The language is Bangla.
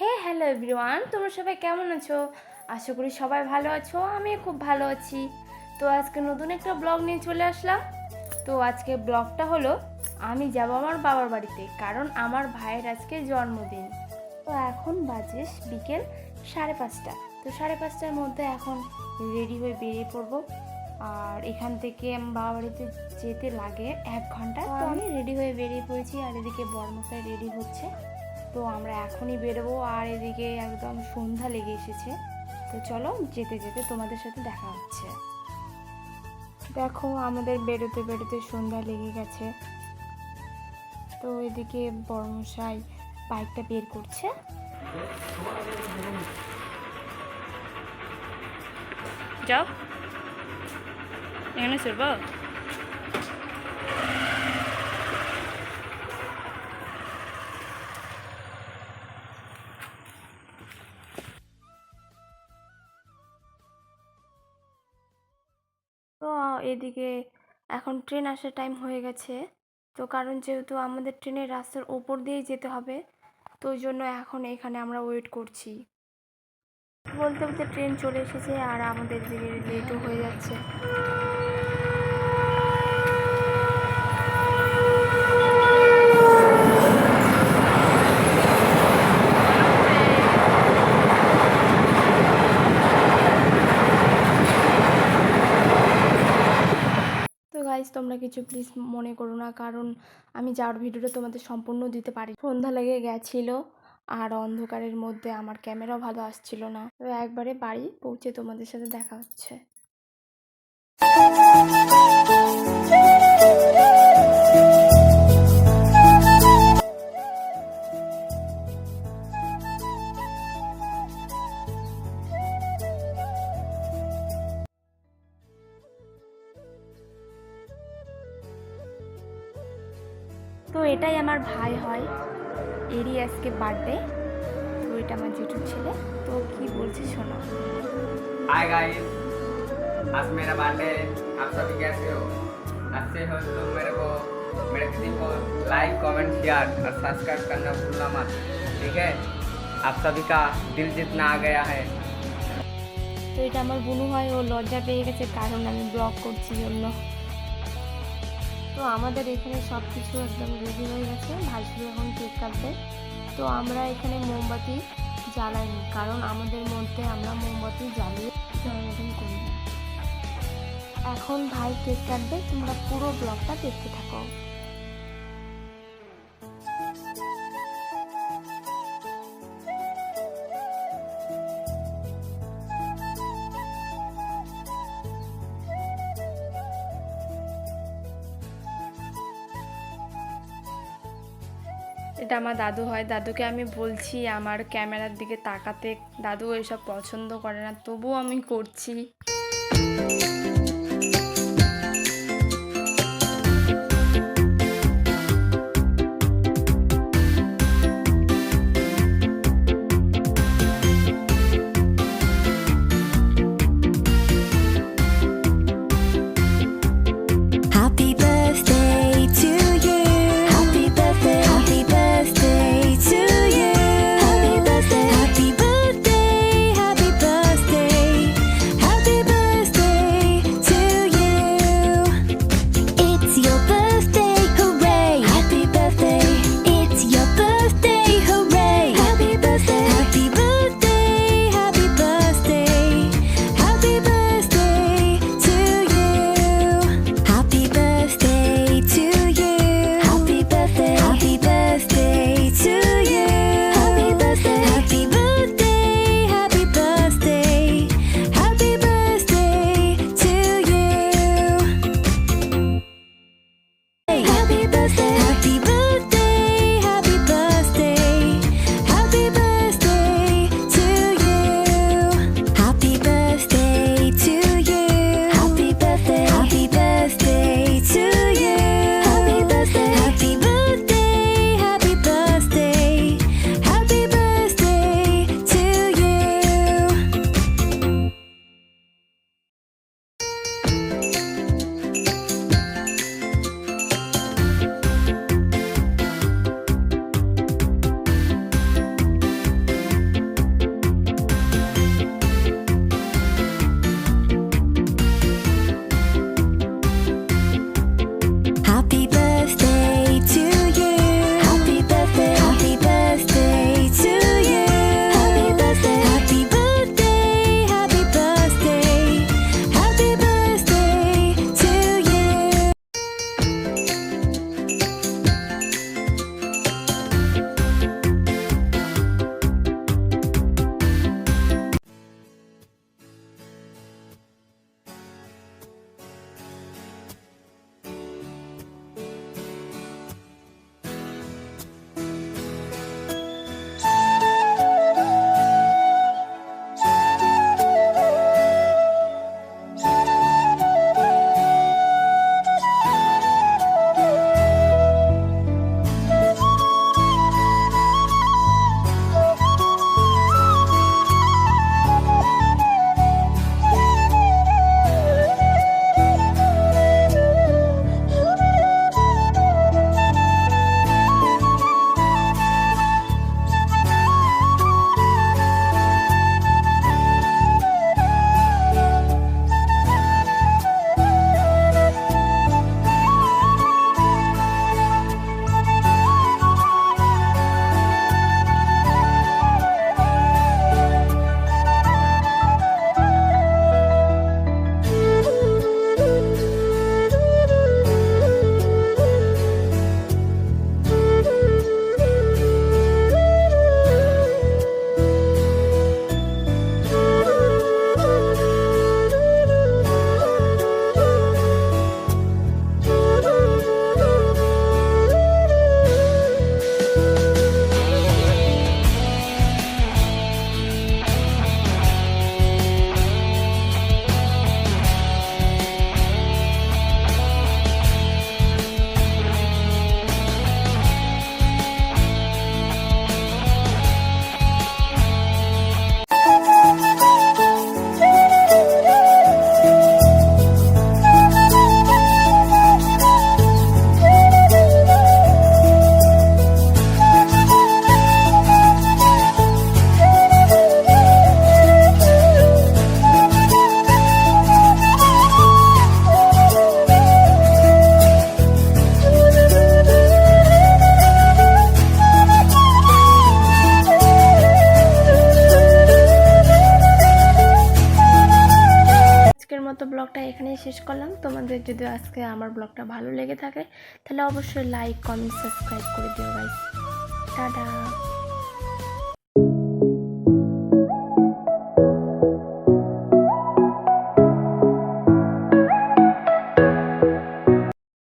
হে হ্যালো এভরিওয়ান তোমরা সবাই কেমন আছো? আশা করি সবাই ভালো আছো আমি খুব ভালো আছি। তো আজকে নতুন একটা ব্লগ নিয়ে চলে আসলাম। তো আজকে ব্লগটা হলো আমি যাব আমার বাবার বাড়িতে কারণ আমার ভাইয়ের আজকে জন্মদিন। তো এখন বাজে বিকেল সাড়ে পাঁচটা। তো সাড়ে পাঁচটার মধ্যে এখন রেডি হয়ে বেরিয়ে পড়ব। আর এখান থেকে বাবা বাড়িতে যেতে লাগে এক ঘণ্টা। তো আমি রেডি হয়ে বেরিয়ে পড়েছি আর এদিকে বর্মশাই রেডি হচ্ছে। তো আমরা এখনই বেরোবো আর এদিকে একদম সন্ধ্যা লেগে এসেছে। তো চলো যেতে যেতে তোমাদের সাথে দেখা হচ্ছে। দেখো আমাদের বেরোতে বেরোতে সন্ধ্যা লেগে গেছে। তো এদিকে বর্মশাই বাইকটা বের করছে। যাও। এখানে চলবো এদিকে এখন ট্রেন আসার টাইম হয়ে গেছে। তো কারণ যেহেতু আমাদের ট্রেনের রাস্তার ওপর দিয়েই যেতে হবে, তো ওই জন্য এখন এখানে আমরা ওয়েট করছি। বলতে বলতে ট্রেন চলে এসেছে আর আমাদের দিকে লেটও হয়ে যাচ্ছে তো গাইজ তোমরা কিছু প্লিজ মনে করো না, কারণ আমি যাওয়ার ভিডিওটা তোমাদের সম্পূর্ণ দিতে পারি। সন্ধ্যা লেগে গেছিল, আর অন্ধকারের মধ্যে আমার ক্যামেরাও ভালো আসছিল না। তো একবারে বাড়ি পৌঁছে তোমাদের সাথে দেখা হচ্ছে। তো এটাই আমার ভাই হয় এরই আজকে বার্থডে তো এটা আমার জেঠুর ছেলে তো কি বলছে শোনো हाय गाइस आज मेरा बर्थडे है आप सभी कैसे हो अच्छे हो तो मेरे को मेरे दीदी को लाइक कमेंट शेयर और सब्सक्राइब करना भूलना मत ठीक है आप सभी का दिल जितना आ गया है তো এটা আমার বুনু হয় ও লজ্জা পেয়ে গেছে কারণ আমি ব্লগ করছি জন্য তো আমাদের এখানে সব কিছু একদম রেডি হয়ে গেছে। ভাইসুর এখন কেক কাটবে। তো আমরা এখানে মোমবাতি জ্বালাইনি, কারণ আমাদের মধ্যে আমরা মোমবাতি জ্বালিয়ে জন্মদিন করি এখন ভাই কেক কাটবে, তোমরা পুরো ব্লগটা দেখতে থাকো। এটা আমার দাদু হয়। দাদুকে আমি বলছি, আমার ক্যামেরার দিকে তাকাতে দাদু এসব পছন্দ করে না, তবুও আমি করছি। যদি আজকে আমার ব্লগটা ভালো লেগে থাকে, তাহলে অবশ্যই লাইক কমেন্ট সাবস্ক্রাইব করে দিও গাইস টাটা।